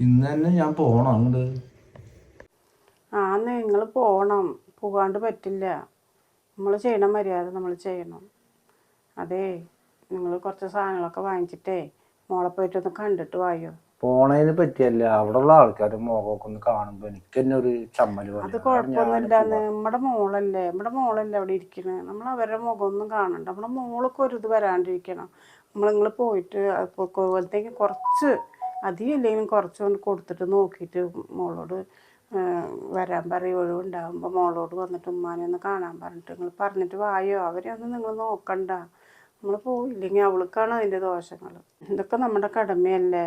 ഇന്ന് തന്നെ ഞാൻ പോകണം അങ്ങോട്ട് ആ നിങ്ങൾ പോകണം പോകാണ്ട് പറ്റില്ല. നമ്മൾ ചെയ്യണ മര്യാദ നമ്മൾ ചെയ്യണം. അതേ നിങ്ങൾ കുറച്ച് സാധനങ്ങളൊക്കെ വാങ്ങിച്ചിട്ടേ മോളെ പോയിട്ടൊന്ന് കണ്ടിട്ട് വായോ? പോണതിന് പറ്റിയല്ല. അവിടെയുള്ള ആൾക്കാരും മുഖമൊക്കെ ഒന്ന് കാണുമ്പോ എനിക്ക് തന്നെ ഒരു ചമ്മൽ പോലെ. അത് കുഴപ്പമൊന്നുമില്ല നമ്മുടെ മോളല്ലേ. നമ്മുടെ മോളല്ലേ അവിടെ ഇരിക്കണത് നമ്മൾ അവരുടെ മുഖമൊന്നും കാണണ്ട. നമ്മുടെ മോളൊക്കെ ഒരു ഇത് വരാണ്ടിരിക്കണം. നമ്മൾ നിങ്ങൾ പോയിട്ട് അപ്പോഴത്തേക്ക് കുറച്ച് അധികം ഇല്ലെങ്കിലും കുറച്ചുകൊണ്ട് കൊടുത്തിട്ട് നോക്കിയിട്ട് മോളോട് വരാൻ പറയും. ഒഴിവുണ്ടാകുമ്പോൾ മോളോട് വന്നിട്ട് ഉമ്മാനെ ഒന്ന് കാണാൻ പറഞ്ഞിട്ട് നിങ്ങൾ പറഞ്ഞിട്ട് വായോ? അവരെ ഒന്നും നിങ്ങൾ നോക്കണ്ട. നമ്മൾ പോയില്ലെങ്കിൽ അവൾക്കാണ് അതിന്റെ ദോഷങ്ങൾ. ഇതൊക്കെ നമ്മുടെ കടമയല്ലേ?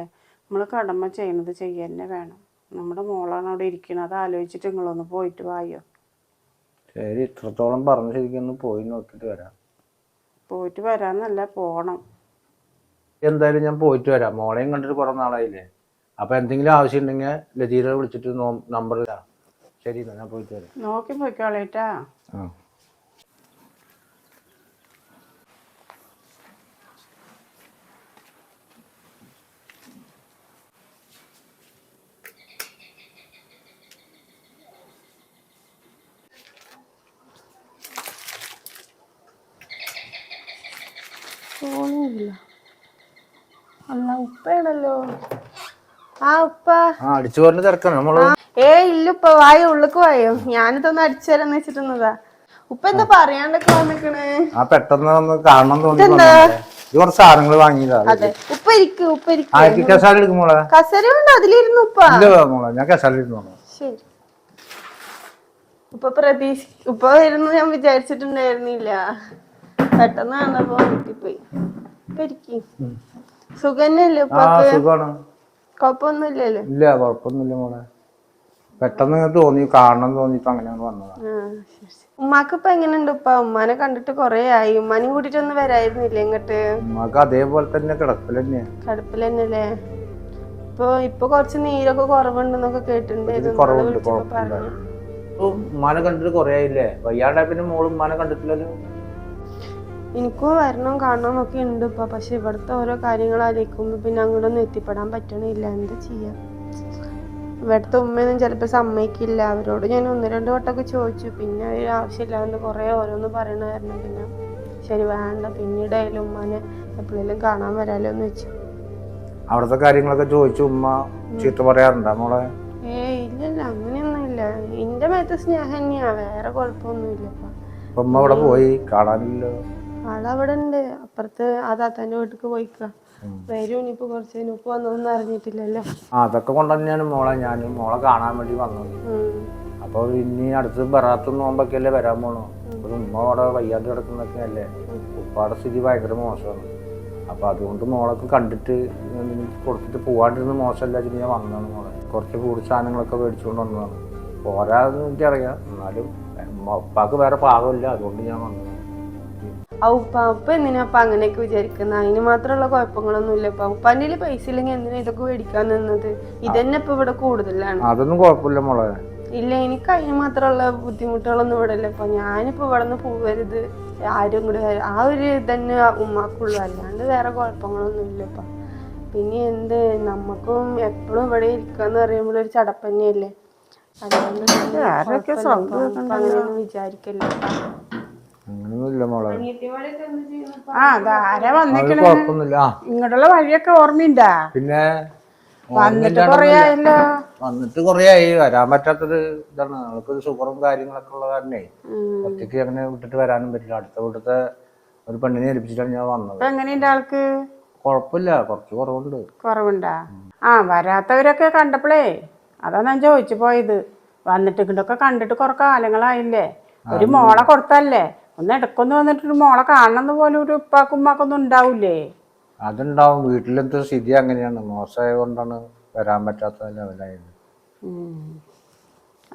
നമ്മൾ കടമ ചെയ്യുന്നത് ചെയ്യന്നെ തന്നെ വേണം. നമ്മുടെ മോളാണ് അവിടെ ഇരിക്കുന്നത് അത് ആലോചിച്ചിട്ട് നിങ്ങളൊന്ന് പോയിട്ട് വായോ? ശരി ഇത്രത്തോളം പറഞ്ഞു ശരിക്കും ഒന്ന് പോയി നോക്കിയിട്ട് വരാം. പോയിട്ട് വരാന്നല്ല പോണം. എന്തായാലും ഞാൻ പോയിട്ട് വരാം. മോളെയും കണ്ടിട്ട് കുറെ നാളായില്ലേ? അപ്പൊ എന്തെങ്കിലും ആവശ്യം ഉണ്ടെങ്കിൽ ലതീരെ വിളിച്ചിട്ട് നമ്പർ ശരി എന്നാ ഞാൻ പോയിട്ട് വരാം. നോക്കി പോയിക്കോളേട്ടാ. ആ. അല്ല ഉപ്പയാണല്ലോ. ആ ഉപ്പ. ആ അടിച്ചു പറഞ്ഞ തിരക്കാണ്. നമ്മൾ ഏ ഇല്ല ഉപ്പ വായോ ഉള്ളിക്ക് വായോ. ഞാനിതൊന്ന് അടിച്ചു തരാന്ന് വെച്ചിട്ടുന്നതാ ഉപ്പ എന്താ പറയാണ്ടൊക്കെ വന്നിക്കണ്? ആ പെട്ടെന്ന് ഒന്ന് കാണണം തോന്നി. ഇത് കുറച്ച് സാധനങ്ങൾ വാങ്ങിയതാ അതെ. ഉപ്പ ഇരിക്ക് ഉപ്പ ഇരിക്ക്. ആയിരത്തി കസാല എടുക്കും മോളെ. കസര ഉണ്ട് അതിലിരുന്നു ഉപ്പ. ഇല്ല മോളെ ഞാൻ കസാല ശരി. ഉപ്പ പ്രതീക്ഷ ഉപ്പ വരുന്നു ഞാൻ വിചാരിച്ചിട്ടുണ്ടായിരുന്നില്ല. പെട്ടെന്ന് കണ്ടപ്പോ കിട്ടിപ്പോയി ഉപ്പ ഇരിക്ക്. സുഖന്നല്ലേ ആ സുഖാണ്. കൊഴപ്പൊന്നുമില്ലല്ലോ? ഇല്ല കൊഴപ്പൊന്നുമില്ല മോളെ. പെട്ടെന്ന് ഇങ്ങനെ തോന്നി കാണണം തോന്നിട്ട് അങ്ങനെ അങ്ങ് വന്നതാ. ഉമ്മാക്ക് ഇപ്പൊ എങ്ങനെയുണ്ട് ഉപ്പ? ഉമ്മാനെ കണ്ടിട്ട് കൊറേ ആയി. ഉമ്മാനെയും കൂട്ടിട്ടൊന്നും വരായിരുന്നില്ലേ ഇങ്ങോട്ട്? നമുക്ക് അതേപോലെ തന്നെ കിടപ്പിൽ കിടപ്പിലെന്നല്ലേ കടുപ്പിൽ തന്നെയല്ലേ? ഇപ്പൊ ഇപ്പൊ കുറച്ച് നീരൊക്കെ കുറവുണ്ടെന്നൊക്കെ കേട്ടിട്ടുണ്ട്. ഇന്നാൾ കുറവുണ്ട് കുഴപ്പമില്ല. ഉമ്മാനെ കണ്ടിട്ട് കൊറേ ആയില്ലേ? വയ്യാണ്ടായ പിന്നെ മോൾ ഉമ്മാനെ കണ്ടിട്ടില്ലല്ലോ. എനിക്കും വരണം കാണണം ഒക്കെ ഉണ്ട് ഇപ്പൊ. പക്ഷെ ഇവിടുത്തെ ഓരോ കാര്യങ്ങൾ ആലോചിക്കുമ്പോ പിന്നെ അങ്ങോട്ടൊന്നും എത്തിപ്പെടാൻ പറ്റണില്ല. എന്താ ചെയ്യാ? ഇവിടുത്തെ ഉമ്മയൊന്നും ചിലപ്പോ സമ്മതിക്കില്ല. അവരോട് ഞാൻ ഒന്ന് രണ്ട് വട്ടമൊക്കെ ചോദിച്ചു. പിന്നെ അവർ ആവശ്യമില്ലാണ്ട് കുറെ ഓരോന്ന് പറയണ കാരണം പിന്നെ ശരി വേണ്ട. പിന്നീട് ആയാലും ഉമ്മനെ എപ്പോഴെങ്കിലും കാണാൻ വരാലോ എന്ന് വെച്ചു. അവിടുത്തെ കാര്യങ്ങളൊക്കെ ചോദിച്ചു ഉമ്മ ചീത്ത പറയാറുണ്ടോ മോളെ? ഏ ഇല്ലല്ല അങ്ങനെയൊന്നുമില്ല. എന്റെ മേത്ത് സ്നേഹം തന്നെയാ. വേറെ കുഴപ്പമൊന്നുമില്ല ഉമ്മ അവിടെ പോയി. കാണാനില്ലോ ആളവിടെ ഉണ്ട് അപ്പുറത്ത് ആ താത്താന്റെ വീട്ടിക്ക് പോയിക്ക. വരും ഇനിയിപ്പോ കുറച്ച് ഉപ്പ് വന്നതൊന്നും അറിഞ്ഞിട്ടില്ലല്ലോ. ആ അതൊക്കെ കൊണ്ട് തന്നെയാണ് മോളെ. ഞാൻ മോളെ കാണാൻ വേണ്ടി വന്നത് അപ്പോൾ അപ്പൊ ഇനി അടുത്ത് ബറാത്ത് നോമ്പൊക്കെ അല്ലേ വരാൻ പോണു. ഒരു ഉമ്മ അവിടെ വയ്യാതെ കിടക്കുന്നൊക്കെ അല്ലേ ഉപ്പാടെ സ്ഥിതി ഭയങ്കര മോശമാണ്. അപ്പൊ അതുകൊണ്ട് മോളൊക്കെ കണ്ടിട്ട് കൊടുത്തിട്ട് പോവാണ്ടിരുന്ന് മോശമല്ല വെച്ചിട്ട് ഞാൻ വന്നതാണ് മോളെ. കുറച്ച് കൂടുതൽ സാധനങ്ങളൊക്കെ മേടിച്ചുകൊണ്ട് വന്നതാണ്. പോരാന്ന് എനിക്കറിയാം എന്നാലും ഉപ്പാക്ക് വേറെ പാകമില്ല. അതുകൊണ്ട് ഞാൻ വന്നത് ആ ഉപ്പ ഉപ്പ എന്തിനാ അപ്പൊ അങ്ങനെയൊക്കെ വിചാരിക്കുന്നത് അതിന് മാത്രമുള്ള കുഴപ്പങ്ങളൊന്നും ഇല്ല ഇപ്പൊ. ഉപ്പാന്റെ പൈസ ഇല്ലെങ്കിൽ എന്തിനാ ഇതൊക്കെ മേടിക്കാൻ നിന്നത്? ഇതന്നെ ഇപ്പൊ ഇവിടെ കൂടുതലാണ്. അതൊന്നും കുഴപ്പമില്ല മോളെ. ഇല്ല എനിക്ക് അതിന് മാത്രമുള്ള ബുദ്ധിമുട്ടുകളൊന്നും ഇവിടെ ഇല്ല ഇപ്പൊ. ഞാനിപ്പോ ഇവിടെ നിന്ന് പോവരുത്. ആരും കൂടെ ആ ഒരു ഇതന്നെ ഉമ്മാക്കുള്ളൂ. അല്ലാണ്ട് വേറെ കുഴപ്പങ്ങളൊന്നും ഇല്ല ഇപ്പൊ. പിന്നെ എന്ത്? നമുക്കും എപ്പോഴും ഇവിടെ ഇരിക്കാന്ന് പറയുമ്പോൾ ഒരു ചടപ്പ് തന്നെയല്ലേ അതുകൊണ്ട് അങ്ങനെയൊന്നും വിചാരിക്കല്ലേ അങ്ങനെയൊന്നും ഇല്ല മോളെ ആ അതാരാ അത് വന്നിക്കണേ? കുഴപ്പമൊന്നുമില്ല. ആ. ഇങ്ങോട്ടുള്ള വഴിയൊക്കെ ഓർമ്മയുണ്ടാ? പിന്നെ വന്നിട്ട് കൊറേ ആയല്ലോ. വന്നിട്ട് കൊറേ ആയി. വരാൻ പറ്റാത്തൊരു ഇതാണ്. അവൾക്ക് ഷുഗറും കാര്യങ്ങളൊക്കെ ഉള്ള കാരണേ. ഒറ്റയ്ക്ക് അങ്ങനെ വിട്ടിട്ട് വരാനും പറ്റില്ല. അടുത്ത വീട്ടിലത്തെ ഒരു പെണ്ണിനെ ഏൽപ്പിച്ചിട്ടാണ് ഞാൻ വന്നത്. എങ്ങനെയുണ്ട് ആൾക്ക്? കുഴപ്പമില്ല. കുറച്ച് കുറവുണ്ട്. കുറവുണ്ടാ? ആ വരാത്തവരൊക്കെ കണ്ടപ്പോഴേ അതാ ഞാൻ ചോദിച്ചു പോയത്. വന്നിട്ട് ഇങ്ങോട്ടൊക്കെ കണ്ടിട്ട് കുറെ കാലങ്ങളായില്ലേ? ഒരു മോളെ കൊടുത്തല്ലേ? ഒന്ന് ഇടക്കൊന്ന് വന്നിട്ട് ഒരു മോളെ കാണണമെന്ന് പോലും ഒരു ഉപ്പാക്കും ഉമ്മാക്കൊന്നും ഉണ്ടാവൂലേ? അതുണ്ടാവും. വീട്ടിലെന്ത് സ്ഥിതി അങ്ങനെയാണ്. മോശമായ കൊണ്ടാണ് വരാൻ പറ്റാത്ത ലെവലായത്.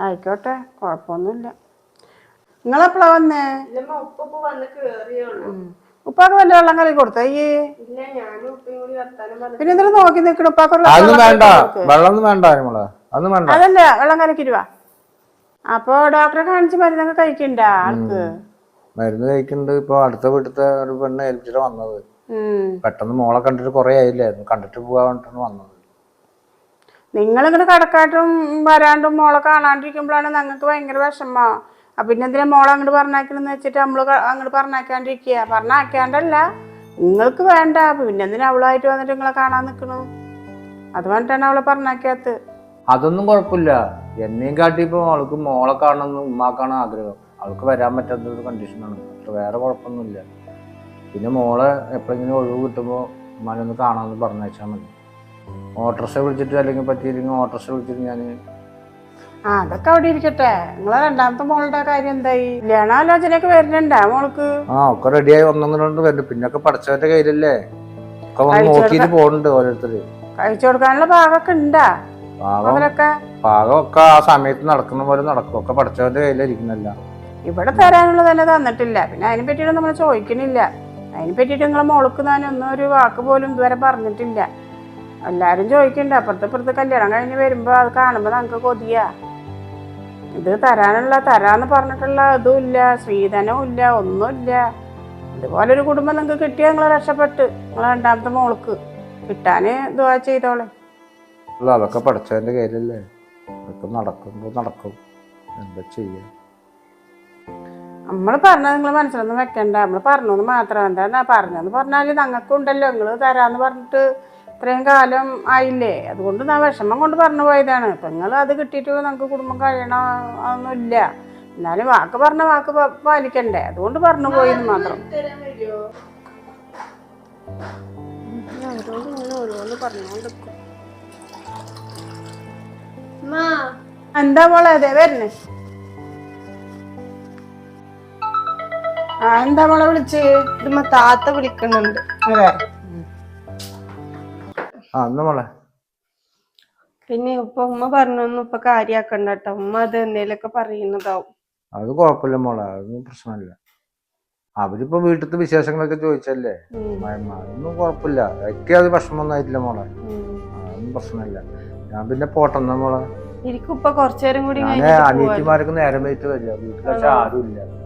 ആയിക്കോട്ടെ കുഴപ്പമൊന്നുമില്ല. നിങ്ങളെപ്പോഴാ വന്നേ? ഉപ്പാക്ക് വല്ല വെള്ളം കറി കൊടുത്തോ? ഈ പിന്നെ എന്തിനും നോക്കി നിൽക്കണം ഉപ്പാക്ക് അതൊന്നും വെള്ളം വേണ്ട. കലക്കി വേണ്ട നമ്മളെ അതൊന്നും വേണ്ട. അതല്ല വെള്ളം കലക്കിരുവാ അപ്പൊ ഡോക്ടറെ കാണിച്ച് മരുന്നൊക്കെ കഴിക്കണ്ട ആൾക്ക്? മരുന്ന് കഴിക്കുന്നുണ്ട് ഇപ്പൊ അടുത്ത വീട്ടിലത്തെ ഒരു പെണ്ണ് ഏൽപ്പിച്ചിട്ട് വന്നത്. പെട്ടെന്ന് മോളെ കണ്ടിട്ട് കുറെ ആയില്ലായിരുന്നു കണ്ടിട്ട് പോകാൻ വേണ്ടിട്ടാണ് വന്നത്. നിങ്ങളിങ്ങനെ കടക്കാട്ടും വരാണ്ടും മോളെ കാണാണ്ടിരിക്കുമ്പോഴാണ് ഞങ്ങൾക്ക് ഭയങ്കര വിഷമ. അപ്പം പിന്നെ എന്തിനാ മോളെ അങ്ങോട്ട് പറഞ്ഞാക്കണെന്ന് വെച്ചിട്ട് നമ്മൾ അങ്ങോട്ട് പറഞ്ഞാക്കാണ്ടിരിക്കുക പറഞ്ഞാക്കാണ്ടല്ല നിങ്ങൾക്ക് വേണ്ട. പിന്നെ എന്തിനാ അവളായിട്ട് വന്നിട്ട് നിങ്ങളെ കാണാൻ നിൽക്കണു അത് പറഞ്ഞിട്ടാണ് അവളെ പറഞ്ഞാക്കാത്ത അതൊന്നും കുഴപ്പമില്ല എന്നെയും കാട്ടി ഇപ്പൊ അവൾക്ക് മോളെ കാണണമെന്ന് ഉമ്മാക്കാണ് ആഗ്രഹം. അവൾക്ക് വരാൻ പറ്റാത്ത ഒരു കണ്ടീഷനാണ് അത്ര വേറെ കുഴപ്പമൊന്നുമില്ല. പിന്നെ മോളെ എപ്പോഴെങ്കിലും ഒഴിവ് കിട്ടുമ്പോൾ ഉമ്മാനൊന്ന് കാണാമെന്ന് പറഞ്ഞാൽ മതി. ഓട്ടോറിക്ഷ വിളിച്ചിട്ട് അല്ലെങ്കിൽ പറ്റിയില്ലെങ്കിൽ ഓട്ടോറിക്ഷ വിളിച്ചിട്ട് ഞാൻ ആ അതൊക്കെ അവിടെ ഇരിക്കട്ടെ. നിങ്ങളെ രണ്ടാമത്തെ മോളുടെ കാര്യം എന്തായി? കല്യാണാലോചനയൊക്കെ വരുന്നുണ്ടാ മോൾക്ക്. ആ ഒക്കെ റെഡിയായി ഒന്നൊന്നും രണ്ട് വരുന്നുണ്ട് പിന്നൊക്കെ പഠിച്ചവന്റെ കയ്യിലല്ലേ? ഒക്കെ വന്ന് നോക്കിയിട്ട് പോകുന്നുണ്ട് ഓരോരുത്തര്. കഴിച്ചു കൊടുക്കാനുള്ള ഭാഗമൊക്കെ ഉണ്ടാ? പാകം അവരൊക്കെ പാകമൊക്കെ ആ സമയത്ത് നടക്കുന്ന പോലെ നടക്കും. ഒക്കെ പഠിച്ചവന്റെ കയ്യിലിരിക്കുന്നില്ല ഇവിടെ തരാനുള്ളത് തന്നെ തന്നിട്ടില്ല. പിന്നെ അതിനെ പറ്റിയിട്ട് നമ്മൾ ചോദിക്കണില്ല. അതിനെ പറ്റിയിട്ട് നിങ്ങളെ മോൾക്ക് തന്നെ ഒന്നും ഒരു വാക്ക് പോലും ഇതുവരെ പറഞ്ഞിട്ടില്ല. എല്ലാവരും ചോദിക്കണ്ട. അപ്പുറത്ത് ഇപ്പുറത്ത് കല്യാണം കഴിഞ്ഞ് വരുമ്പോൾ അത് കാണുമ്പോൾ നമുക്ക് കൊതിയാ. ഇത് തരാനുള്ള തരാന്ന് പറഞ്ഞിട്ടുള്ള ഇതും ഇല്ല സ്ത്രീധനവും ഇല്ല ഒന്നുമില്ല ഇതുപോലൊരു കുടുംബം നിങ്ങൾക്ക് കിട്ടിയാൽ നിങ്ങൾ രക്ഷപ്പെട്ട് നിങ്ങളെ രണ്ടാമത്തെ മോൾക്ക്. കിട്ടാൻ ഇതുവാ ചെയ്തോളെ. അതൊക്കെ പഠിച്ചതിന്റെ കയ്യിലല്ലേ? അതൊക്കെ നടക്കുമ്പോ നടക്കും. എന്താ ചെയ്യാ? നമ്മൾ പറഞ്ഞത് നിങ്ങൾ മനസ്സിലൊന്നും വെക്കണ്ട. നമ്മൾ പറഞ്ഞത് മാത്രം. എന്താ പറഞ്ഞതെന്ന് പറഞ്ഞാൽ ഞങ്ങൾക്കുണ്ടല്ലോ. നിങ്ങൾ തരാന്ന് പറഞ്ഞിട്ട് ഇത്രയും കാലം ആയില്ലേ? അതുകൊണ്ട് ഞാൻ വിഷമം കൊണ്ട് പറഞ്ഞു പോയതാണ്. ഇപ്പം നിങ്ങൾ അത് കിട്ടിയിട്ട് നമുക്ക് കുടുംബം കഴിയണോ? എന്നാലും വാക്ക് പറഞ്ഞ വാക്ക് പാലിക്കണ്ടേ. അതുകൊണ്ട് പറഞ്ഞു പോയെന്ന് മാത്രം. എന്താ മോളെ? അതെ വരുന്നേ എന്താ മോളെ വിളിച്ച്? ഇതുമ്മ താത്ത വിളിക്കുന്നുണ്ട്. അതെ. ആ എന്നാ മോളെ? പിന്നെ ഉപ്പ ഉമ്മ പറഞ്ഞൊന്നും ഇപ്പൊ കാര്യാക്കണ്ട കേട്ടോ ഉമ്മ അത് എന്തേലൊക്കെ പറയുന്നതാവും. അത് കുഴപ്പമില്ല മോളെ അതൊന്നും പ്രശ്നമില്ല. അവരിപ്പോ വീട്ടിലത്തെ വിശേഷങ്ങളൊക്കെ ചോദിച്ചല്ലേ. മയമ്മ അതൊന്നും കുഴപ്പമില്ല. എനിക്ക് അത് വിഷമമൊന്നും ആയിട്ടില്ല മോളെ. അതൊന്നും പ്രശ്നമില്ല. ഞാൻ പിന്നെ പോട്ടെന്നാ മോളെ? എനിക്കും ഇപ്പൊ കുറച്ചേരം കൂടി ഞാൻ കഴിഞ്ഞിട്ട് പോവാൻ അനിയത്തിമാർക്ക് നേരം വെയിറ്റ് വരില്ല ആരും വെച്ചാൽ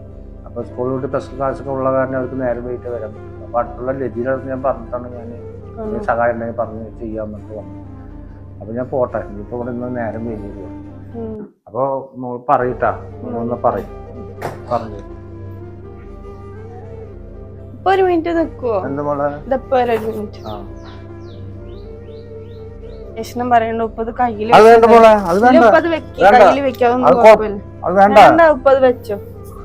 ആരും ഇല്ല അപ്പൊ സ്കൂൾ വിട്ട് സ്പെഷ്യൽ ക്ലാസ് ഒക്കെ ഉള്ള കാരണം അവർക്ക് നേരം വൈകിട്ട് വരാൻ പറ്റും അപ്പോൾ അടുത്തുള്ള ലജിയുടെ ഞാൻ പറഞ്ഞിട്ടാണ് ഞാൻ സഹായം ഉണ്ടെങ്കിൽ പറഞ്ഞ് ചെയ്യാൻ വേണ്ടി വന്നത്. അപ്പോൾ ഞാൻ പോട്ടെ ഇപ്പോൾ ഇവിടെ നിന്ന് നേരം വൈകിട്ട് അപ്പോൾ നമ്മൾ പറയട്ടാ ഒന്ന് പറയും. പറഞ്ഞു. ഒരു മിനിറ്റ് നിൽക്കുവോ എന്താ മോളെ? ഒരു മിനിറ്റ് ആ. പ്രശ്നം പറയണ്ട ഉപ്പത് വേണ്ട വെച്ചോ.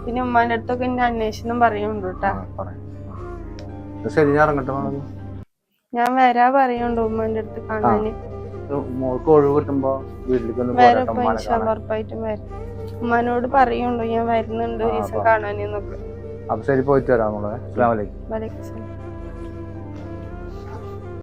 പിന്നെ ഉമ്മാന്റെ അടുത്തൊക്കെ എന്റെ അന്വേഷണം പറയുന്നുണ്ട് കേട്ടാ ശരി ഞാൻ ഇറങ്ങട്ടെ ഞാൻ വരാ. പറയുന്നുണ്ട് ഉമ്മാന്റെ അടുത്ത് കാണാന്. മോൾക്ക് ഒഴിവ് കിട്ടുമ്പോ വീട്ടിലേക്ക്. ഉറപ്പായിട്ടും വരാം. ഉമ്മാനോട് പറയുന്നുണ്ടോ ഞാൻ വരുന്നുണ്ട് ഒരു ദിവസം. കാണാനെന്നൊക്കെ. അപ്പൊ ശരി പോയിട്ട് വരാം വലൈക്കും